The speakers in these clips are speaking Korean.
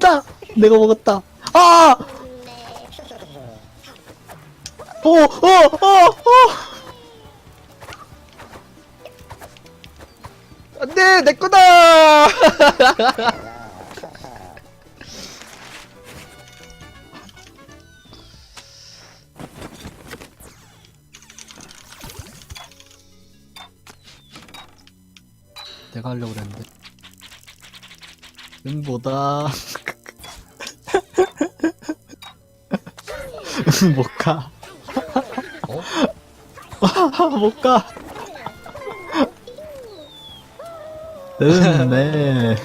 간다! 내가 먹었다. 아! 오, 오, 오, 오! 안 돼! 내 거다! 내가 하려고 그랬는데. 응보다. 못 가. 어? 못 가. 음메.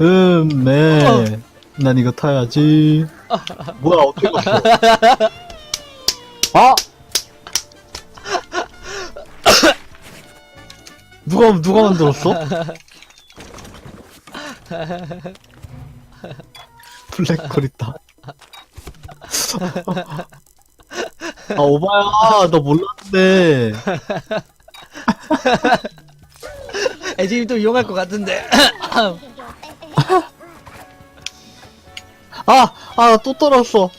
음메. 난 이거 타야지. 뭐야, 어떻게 갔어? 아! 누가, 누가 만들었어? 블랙홀 있다. 아, 오바야. 너 몰랐는데. 애지님 또 이용할 것 같은데. 아! 아, 또 떨었어.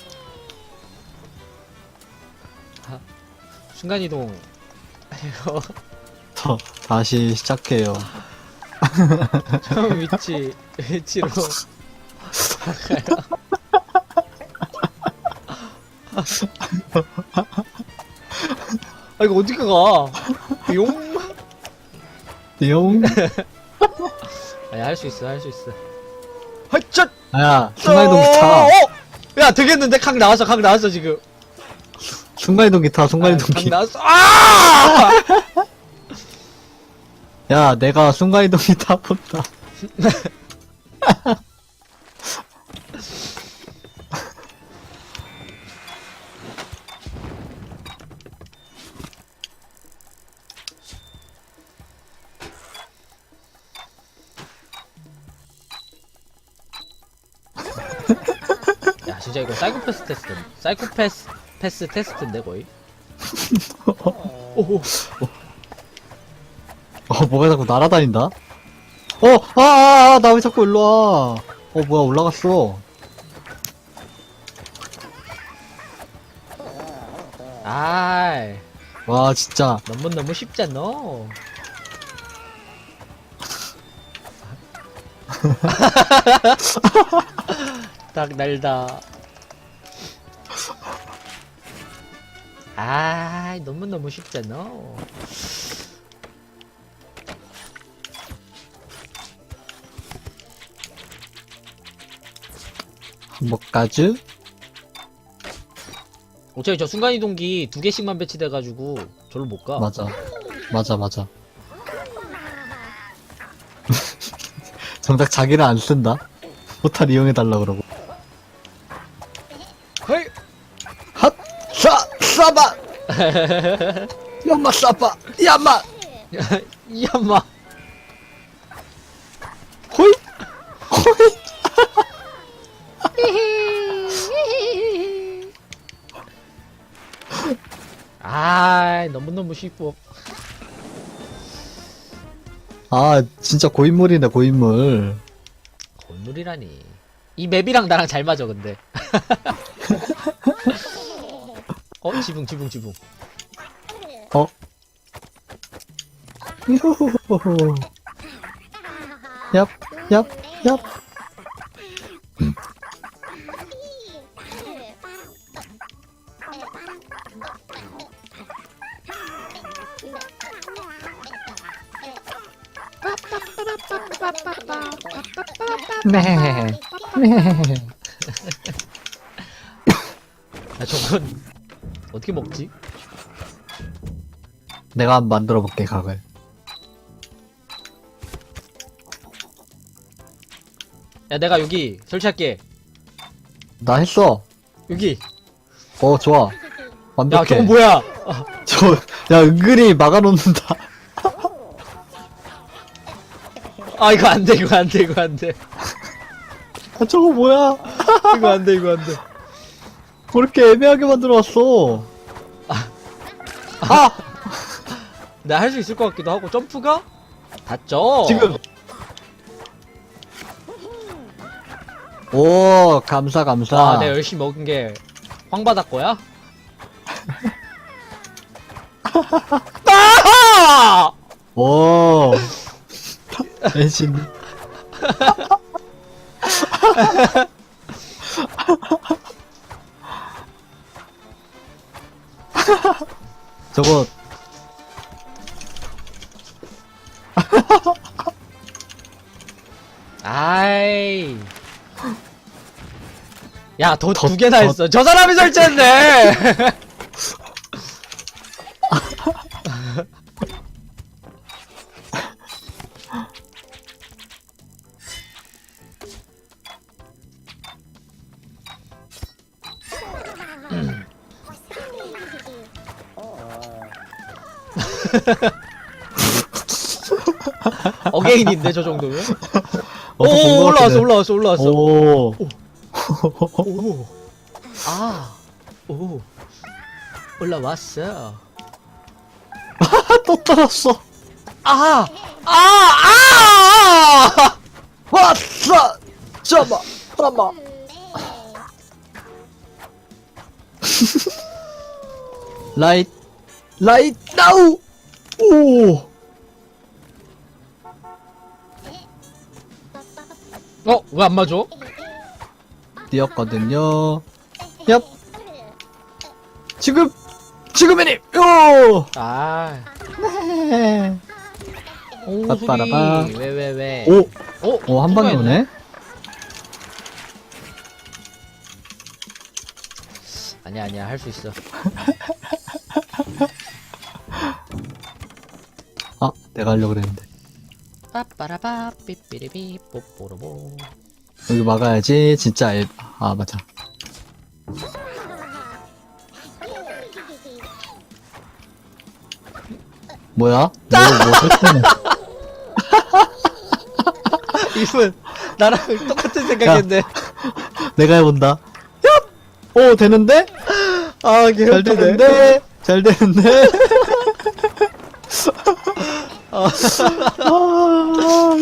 순간 이동. 이거 저, 다시 시작해요. 처음 위치, 위치로. 아, 이거 어떻게 가? 용? 띠용? 아니, 할 수 있어, 할 수 있어. 하이차! 야, 순간이동 기타. 어! 야, 되겠는데? 각 나왔어, 각 나왔어, 지금. 순간이동 기타, 순간이동 아, 각기 나왔어. 아! 야, 내가 순간이동 기타 본다. 진짜 이거 사이코패스 테스트. 사이코패스 패스 테스트인데, 거의? 오호. 어, 뭐가 자꾸 날아다닌다? 어, 아, 아, 아, 나 왜 자꾸 일로 와. 어, 뭐야, 올라갔어. 아이, 와, 진짜. 너무 너무 쉽잖아. 딱 날다. 아, 너무 너무 쉽잖아. 한복가주? 어차피 저 순간 이동기 두 개씩만 배치돼가지고 저를 못 가. 맞아. 맞아, 맞아. 정작 자기를 안 쓴다? 포탈 이용해달라 그러고. 엄마 쏴봐! 야마! 이 엄마. 호이! 호이! 아, 너무 너무 쉽고. 아, 진짜 고인물이네, 고인물. 건물이라니. 이 맵이랑 나랑 잘 맞아, 근데. 어, 지붕, 지붕, 지붕. 어? 유후후후. 얍, 얍, 얍. 네. 네. 야, 저건 어떻게 먹지? 내가 한번 만들어 볼게, 각을. 야, 내가 여기 설치할게. 나 했어. 여기. 어, 좋아. 야, 완벽해. 저건 뭐야? 저, 야, 은근히 막아놓는다. 아, 이거 안 돼, 이거 안 돼, 이거 안 돼. 아, 저거 뭐야? 이거 안 돼, 이거 안 돼. 왜 이렇게 애매하게 만들어왔어? 아! 내가 할 수 있을 것 같기도 하고, 점프가? 닿죠? 지금. 오, 감사, 감사. 아, 내가 열심히 먹은 게 황바다 거야? 아! 오. 엔신. 저거, 아이. 야, 더 더- 두 개나 더- 했어. 저 사람이 설치했네! 어게인인데, 저 정도면? 오, 어디서 본것 올라왔어. 올라왔어, 올라왔어. 오. 오. 아. 오. 올라왔어. 또 떨었어. 아! 아! 아! 왔어! 잠깐만, 잠깐만. 라이트, 라이트, 나우! 오! 어, 왜 안 맞아? 뛰었거든요. 얍! 지금! 지금이니! 요! 아. 네. 오, 빠빠라빠. 소리. 왜, 왜, 왜. 오! 오, 오, 한 방에 통과했네. 오네? 아니야, 아니야. 할 수 있어. 아, 내가 하려고 그랬는데. 빠빠라빠, 삐삐리삐, 뽀뽀로보. 여기 막아야지, 진짜 애, 아, 맞아. 뭐야? 뭐, 뭐, 설정해. 이분, 나랑 똑같은 생각했네. 내가 해본다. 얍! 오, 되는데? 아, 잘 되는데? 잘 되는데? 아,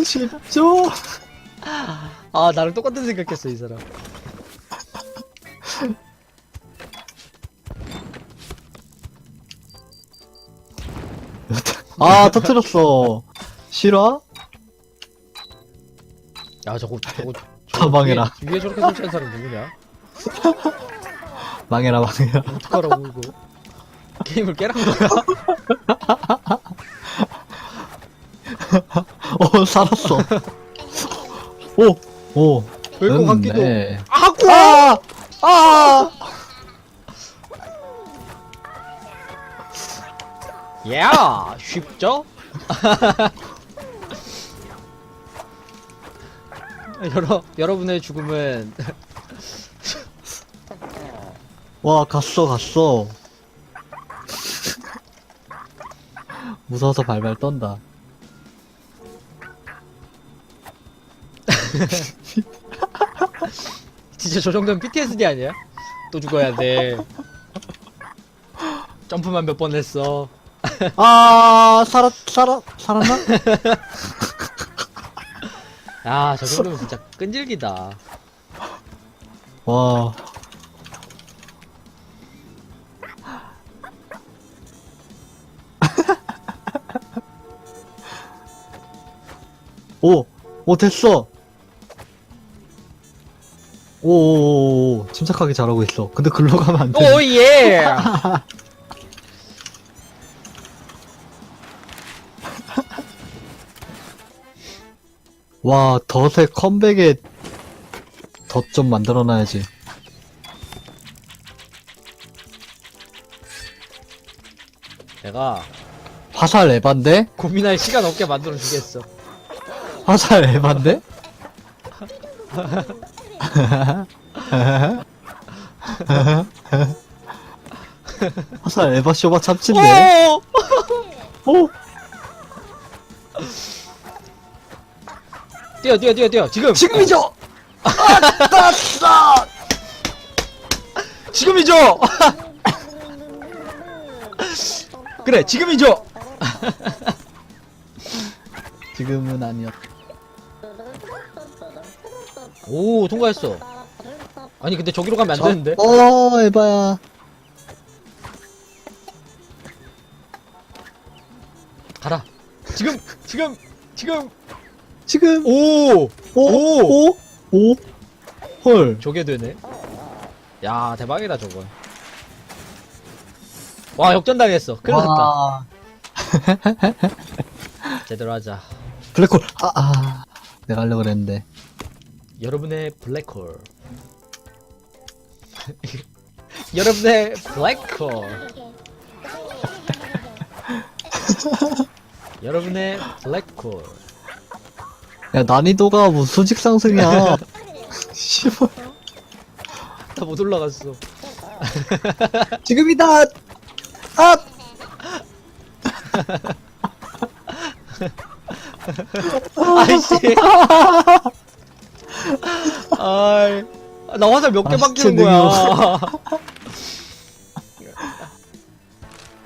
쉽죠? 아, 나랑 똑같은 생각했어, 이 사람. 아, 터뜨렸어. 실화? 야, 저거, 저거. 다 망해라. 위에, 위에 저렇게 설치한 사람 누구냐? 망해라, 망해라. 어떡하라고, 이거. 게임을 깨란 거야? 어, 살았어. 오, 오. 될것 같기도. 됐네. 아구! 아! 아! 야, 쉽죠? 여러, 여러분의 죽음은 와, 갔어, 갔어. 무서워서 발발 떤다. 진짜 저 정도면 PTSD 아니야? 또 죽어야 돼. 점프만 몇 번 했어. 아, 살았, 살았, 살았나? 야, 저 정도면 진짜 끈질기다. 와. 오, 오, 됐어. 오, 오, 오, 침착하게 잘하고 있어. 근데 글로 가면 안 돼. 오, 예! 와, 덫의 컴백에 덫 좀 만들어놔야지. 내가 화살 에반데? 고민할 시간 없게 만들어 주겠어. 화살 에반데? 화살 에바 쇼바 참친데? 오! 오! 뛰어, 뛰어, 뛰어, 뛰어. 지금! 지금이죠! 아, 땄어! 지금이죠! 그래, 지금이죠! 지금은 아니었. 오 통과했어 아니 근데 저기로 가면 안 되는데 어, 에바야. 가라 지금 지금 지금 지금, 오 오, 오! 오, 오, 헐. 저게 되네 야 대박이다 저건 와 역전당했어 큰일 났다 와. 제대로 하자 블랙홀. 아, 아. 내가 하려고 그랬는데. 여러분의 블랙홀 여러분의 블랙홀 여러분의 블랙홀 야, 난이도가 무슨 수직 상승이야. 씨발. 다 못 올라갔어 지금이다! 아! 아이씨 아이 나 화살 몇 개 아, 바뀌는 진짜 거야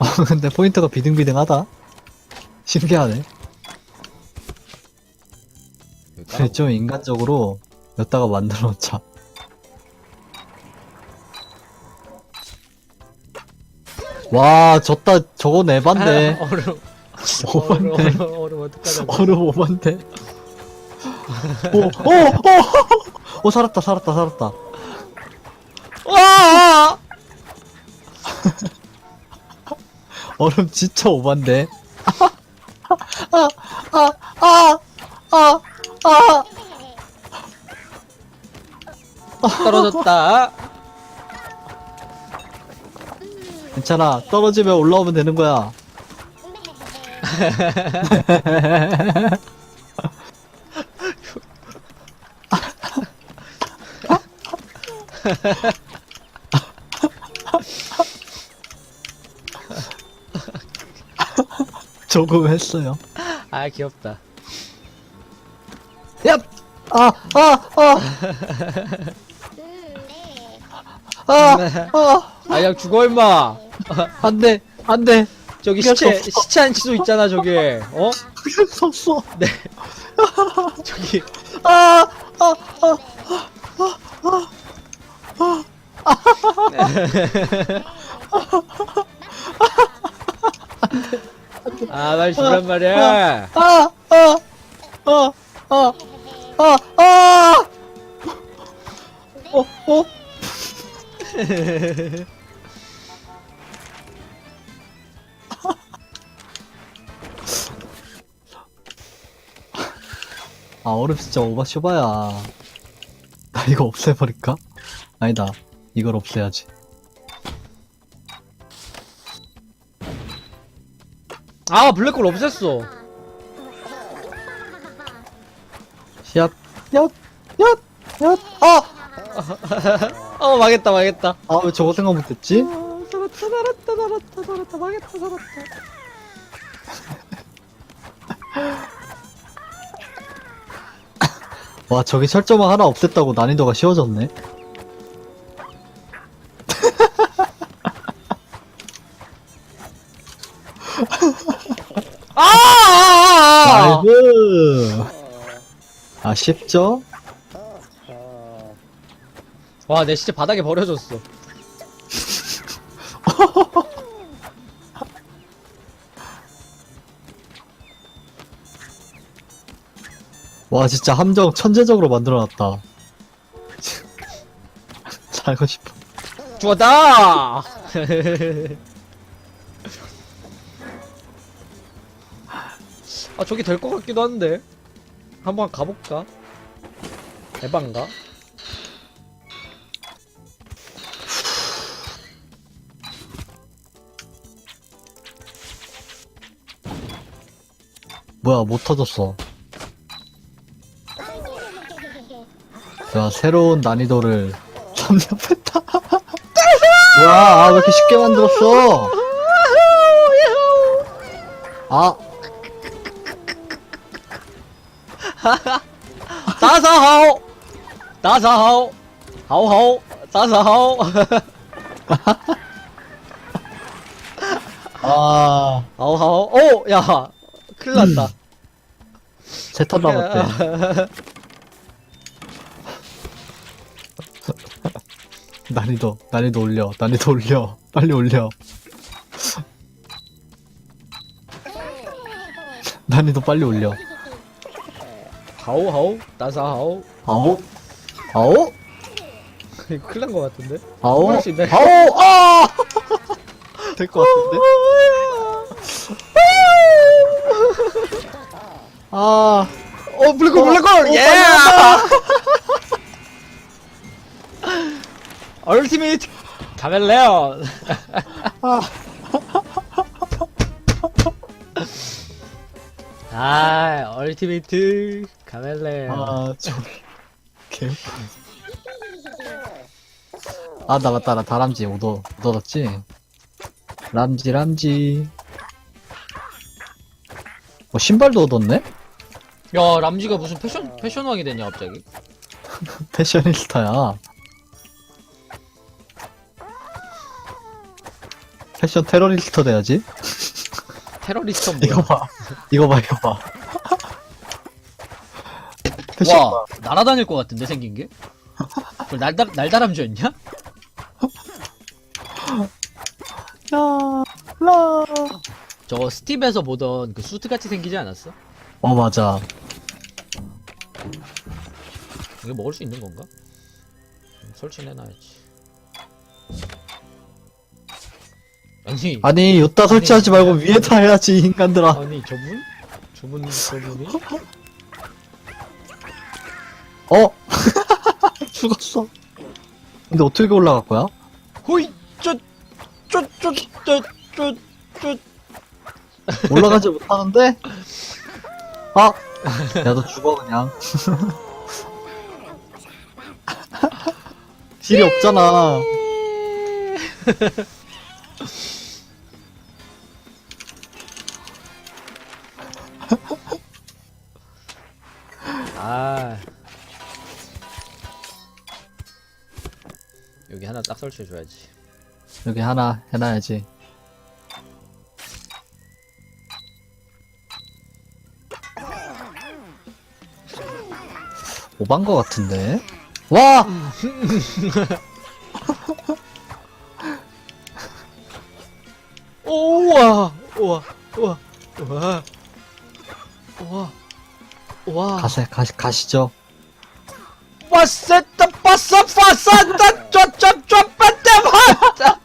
아, 근데 포인트가 비등비등하다. 신기하네. 좀 인간적으로 여다가 만들어 놓자. 와, 졌다. 저거 내반데. 얼음 오반데. 얼음 얼음 얼음 어떡하자 얼음 오반데. 오, 오, 오! 오, 살았다, 살았다, 살았다. 와 얼음 진짜 오반데. 아, 아, 아, 아, 아. 떨어졌다 괜찮아. 떨어지면 올라오면 되는 거야. 조금 했어요. 아 귀엽다 얍! 아, 아, 아, 아, 아, 아야 죽어 임마 안 돼, 안 돼. 저기 수 시체 없어. 시체 한 치도 있잖아 저게 어 그냥 섰어. 저기 아, 아, 아. 아 빨리 죽란 말이야 아, 아, 아, 아, 아, 아! 어, 어? 아, 얼음 진짜 오바 쇼바야. 나 이거 없애버릴까? 아니다. 이걸 없애야지. 아 블랙홀 없앴어 얍, 얍, 얍, 얍, 아! 어 망했다 망했다 아, 왜 저거 생각 못했지? 아, 살았다 살았다 살았다 살았다 망했다 살았다 와, 저기 철조망 하나 없앴다고 난이도가 쉬워졌네. 아쉽죠? 와내 시체 바닥에 버려졌어 와, 진짜 함정 천재적으로 만들어놨다. 살고 싶어. 죽었다 아 저기 될것 같기도 한데 한번 가볼까 에반가 뭐야, 못 터졌어. 야, 새로운 난이도를 섭렵했다. 뭐야, 아, 왜 이렇게 쉽게 만들었어? 아, 다사하오 다사하오 하오하오 다사하오 아, 하오하오 오 야 큰일 났다。 세턴 남았대. 난이도, 난이도 올려, 난이도 올려, 빨리 올려. 난이도 빨리 올려. 따사 하오 아오? 아오? 이거 큰일 난 거 같은데? 아오? 할수 있네. 아오! 아! 될 것 같은데? 아, 어 블랙홀 블랙홀 어, 예 얼티밋 카멜레온 아 얼티미트 카멜레온 아, 저, 개. 아, 나 맞다. 나 다람쥐 얻어, 얻었지? 람쥐, 람쥐. 어, 신발도 얻었네? 야 람지가 무슨 패션 패션왕이 됐냐 갑자기 패셔니스타야. 패션 테러리스트 돼야지. 테러리스트는 이거 뭐야 봐. 이거 봐, 이거 봐. 와 봐. 날아다닐 것 같은데 생긴 게 그걸 날다 날다람쥐였냐 야, 라. 저거 스티브에서 보던 그 수트 같이 생기지 않았어 어, 맞아. 이거 먹을 수 있는 건가 음, 설치해놔야지 아니 아니, 요따 설치하지 말고 위에다 해야지, 인간들아. 아니 저분 저분 저분이 어? 죽었어. 근데 어떻게 올라갈 거야? 호이 쪼쪼쪼쪼쪼쪼 올라가지 못하는데? 아! 야, 너 죽어, 그냥. 딜이 없잖아. 아 여기 하나 딱 설치해줘야지 여기 하나 해놔야지. 오반 거 같은데? 와! 오, 우와 우와 우와 우와 우와 우와 가세, 가, 가시죠. 빠세다 빠싸 빠싸 다 쪼쪼쪼 빠따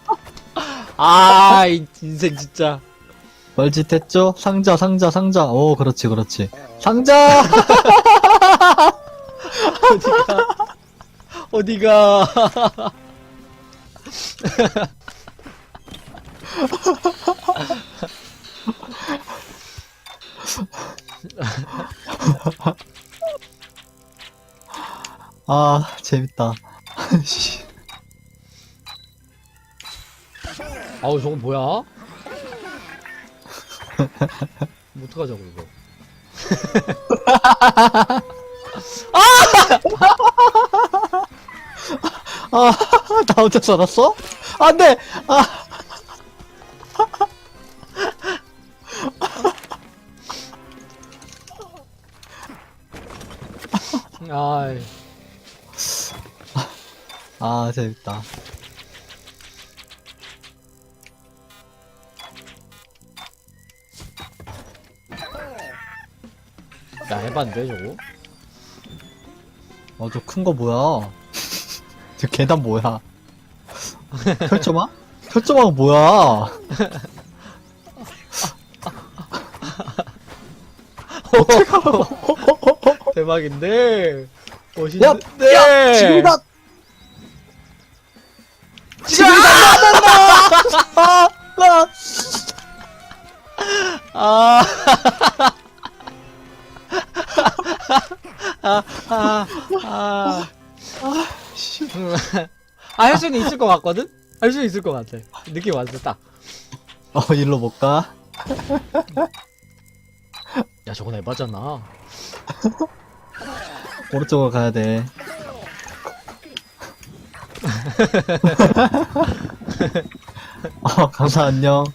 아이 인생 진짜 멀짓 했죠? 상자, 상자, 상자. 오, 그렇지, 그렇지. 상자! 어디가 어디가 아, 재밌다. 씨. 아우 저거 뭐야? 뭐 어떡하자고 이거 아, 나 혼자 살았어? 안 돼! 아, 아이 아, 재밌다. 야 해봤는데 저거 어, 저 큰 거 뭐야? 저 계단 뭐야? 펼쳐봐? 펼쳐봐, 뭐야? 대박인데 야, 멋있는데 야! 지금이다! 아, 아. 씨. 아, 할 수는 있을 것 같거든? 할 수는 있을 것 같아. 느낌 왔어, 딱. 어, 일로 못 가? 야, 저건 에바잖아. 오른쪽으로 가야 돼. 어, 감사, 안녕.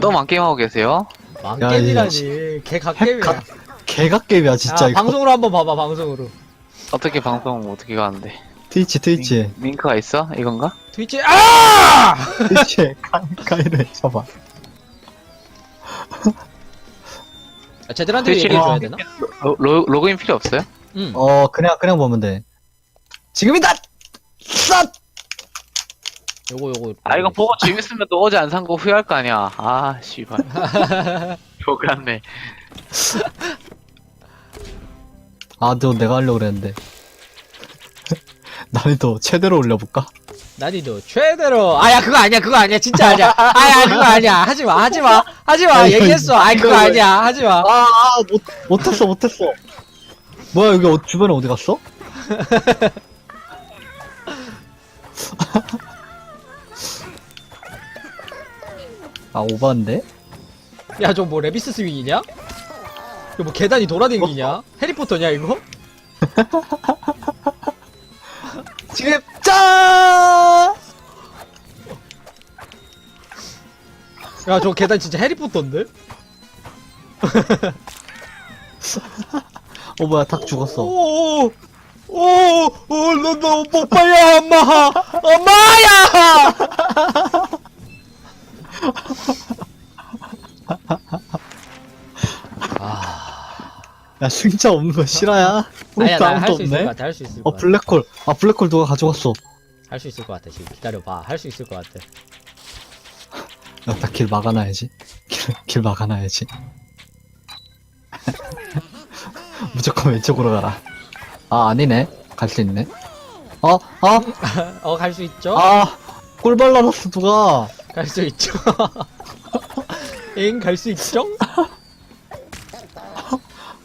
너무 안 게임하고 계세요? 망게임이라니. 개 갓게임이야. 개각게임이야, 진짜, 야, 이거. 방송으로 한번 봐봐, 방송으로. 어떻게 방송 어떻게 가는데? 트위치, 트위치. 링- 링크가 있어? 이건가? 트위치 아! 트위치에 가, 가위를 쳐봐. 아, 제들한테 트위치 얘기해줘야 되나? 로, 로, 로그인 필요 없어요? 응. 어, 그냥, 그냥 보면 돼. 지금이다! 싹! 요거 요거. 아, 이거 보고 재밌으면 또 어제 안 산 거 후회할 거 아니야. 아, 씨발. 좋았네. 아, 너 내가 하려고 그랬는데. 난이도 최대로 올려볼까? 난이도 최대로. 아야 그거 아니야 그거 아니야 진짜 아니야. 아야 그거 아니야 하지 마 하지 마 하지 마 아, 얘기했어. 아이 그거 이거 왜- 아니야 하지 마. 아, 아, 못, 못했어, 못했어. 뭐야, 여기 어, 주변에 어디 갔어? 아, 오바인데? 야 저 뭐 레비스 스윙이냐? 이거 뭐 계단이 돌아다니냐? 해리포터냐 이거? 지금, 짠! 야 저 계단 진짜 해리포터인데? 어, 뭐야, 닭 죽었어. 오오오 오오못 봐요 엄마 엄마야! 아 야, 승자 없는 거 실화야? 아니야 아무도 나할수 있을 것 없네? 같아 할 수 있을 어, 것 같아 블랙홀. 아, 블랙홀 누가 가져갔어. 할 수 있을 것 같아 지금 기다려봐 할 수 있을 것 같아 야, 나길 막아놔야지. 길, 길 막아놔야지. 무조건 왼쪽으로 가라. 아, 아니네. 갈 수 있네. 어, 어, 어갈 수 있죠? 아, 꿀 발라놨어, 누가. 갈 수 있죠? 엥 갈 수 있죠?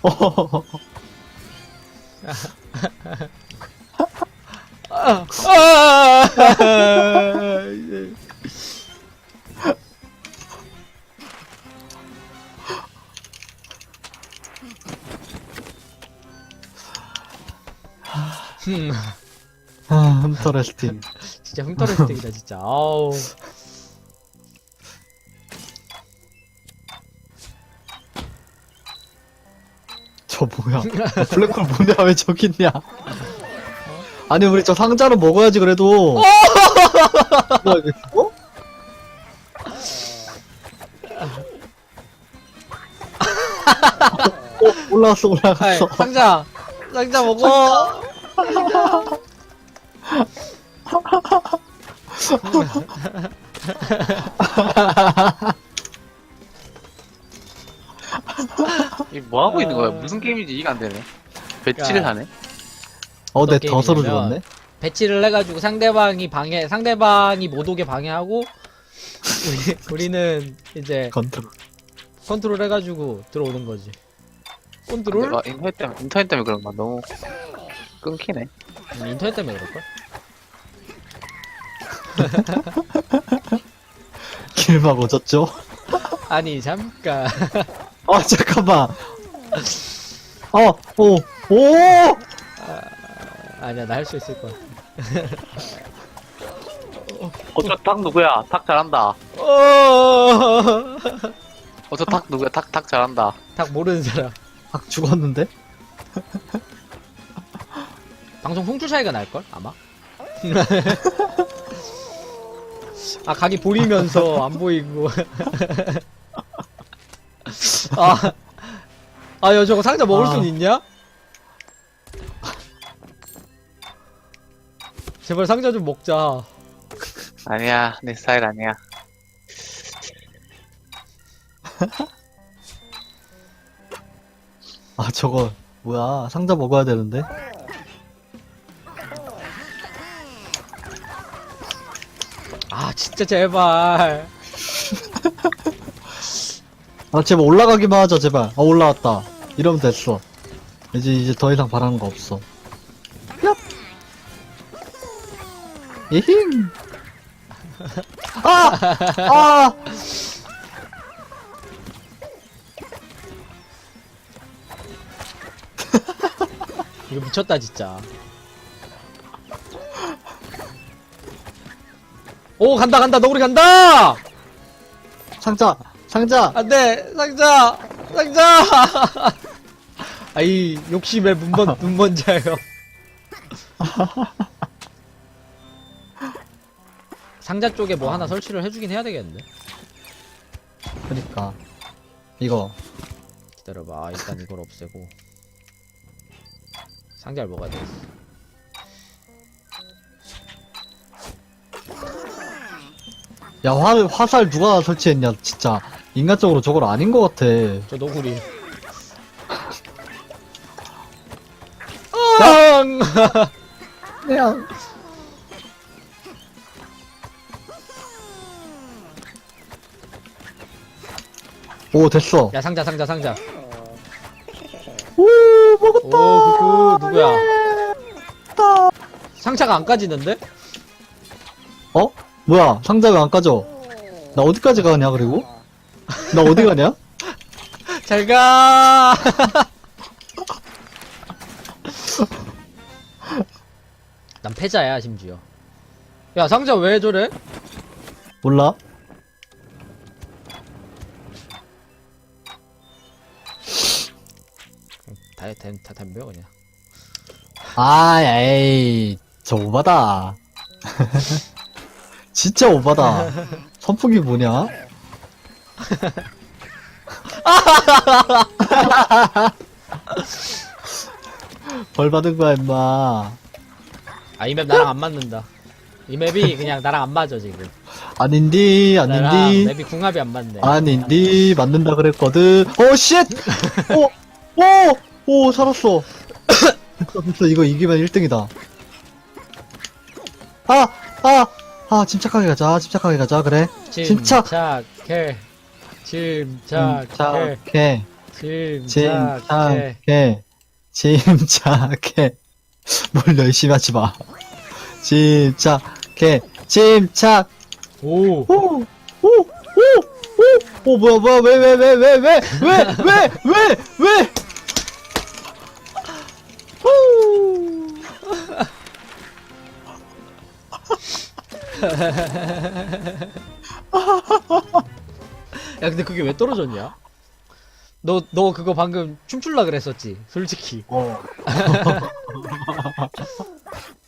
어, 아, 아, 흠, 아, 흠터레스팅. 진짜 흠터레스팅이다 진짜. 아우 저 뭐야. 야, 블랙홀 뭐냐, 왜 저기 있냐. 아니, 우리 저 상자로 먹어야지, 그래도. 뭐야, 어? 어, 올라왔어, 아이, 올라갔어. 상자 상자 먹어 이뭐 하고 있는 거야? 무슨 게임인지 이해가 안 되네. 배치를 야. 하네? 어, 내 어떤 덫으로 게임이냐면 죽었네. 배치를 해가지고 상대방이 방해 상대방이 못 오게 방해하고 우리, 우리는 이제 컨트롤. 컨트롤 해가지고 들어오는 거지 컨트롤? 내가 인터넷 때문에, 인터넷 때문에 그런가? 너무 끊기네. 음, 인터넷 때문에 그럴걸? 길막 오졌죠? 아니 잠깐 아, 잠깐만. 어, 오, 오! 아니야 나 할 수 있을 거야 어, 저닭 누구야? 닭 잘한다. 어... 어, 저닭 누구야? 닭, 닭 잘한다. 딱 모르는 사람 아, 죽었는데? 방송 송출 차이가 날 걸 아마 아 각이 보이면서 안 보이고 아, 아, 야, 저거 상자 먹을 아. 순 있냐? 제발 상자 좀 먹자. 아니야, 내 스타일 아니야. 아, 저거, 뭐야. 상자 먹어야 되는데? 아, 진짜 제발. 아, 제발 올라가기만 하자, 제발. 아, 올라왔다. 이러면 됐어. 이제, 이제 더 이상 바라는 거 없어. 얍! 예힘! 아! 아! 이거 미쳤다, 진짜. 오, 간다, 간다, 너구리 간다! 상자! 상자! 안 돼! 상자! 상자! 아이, 눈먼, 눈먼 자요. 상자 쪽에 뭐 하나 설치를 해주긴 해야 되겠는데 그니까. 이거. 기다려봐 아, 일단 이걸 없애고 상자를 먹어야 되겠어 야, 화, 화살 누가 설치했냐, 진짜. 인간적으로 저걸 아닌 것 같아. 저 너구리 앙! 그냥. 오, 됐어. 야 상자 상자 상자 오, 먹었다. 오 그그 누구야 상자가 안 까지는데? 어? 뭐야, 상자 왜안 까져? 나 어디까지 가냐, 그리고? 나 어디 가냐? 잘 가 난 패자야 심지어 야 상자 왜 저래? 몰라? 다, 다, 다 덤벼 그냥 아, 에이, 저 오바다. 진짜 오바다. 선풍기 뭐냐? 벌 받은 거야, 임마. 아 이 맵 나랑 안 맞는다 이 맵이 그냥 나랑 안 맞아 지금 아닌디, 나랑 아닌디. 맵이 궁합이 안 맞네 아닌디, 맞는다 그랬거든. 오, 쉣! 오, 오, 오, 살았어. 됐어, 됐어. 이거 이기면 1등이다. 아, 아, 아, 침착하게 가자, 침착하게 가자, 그래. 진짜. 침착해 침착해 침착해, 침착해 침착해, 침착해. 뭘 열심히 하지 마. 침착해, 침착. 오 오, 오, 오, 오, 오, 뭐야, 뭐야, 왜, 왜, 왜, 왜, 왜, 왜, 왜, 왜, 왜? 후. 야 근데 그게 왜 떨어졌냐? 너 너 그거 방금 춤출라 그랬었지 솔직히 어.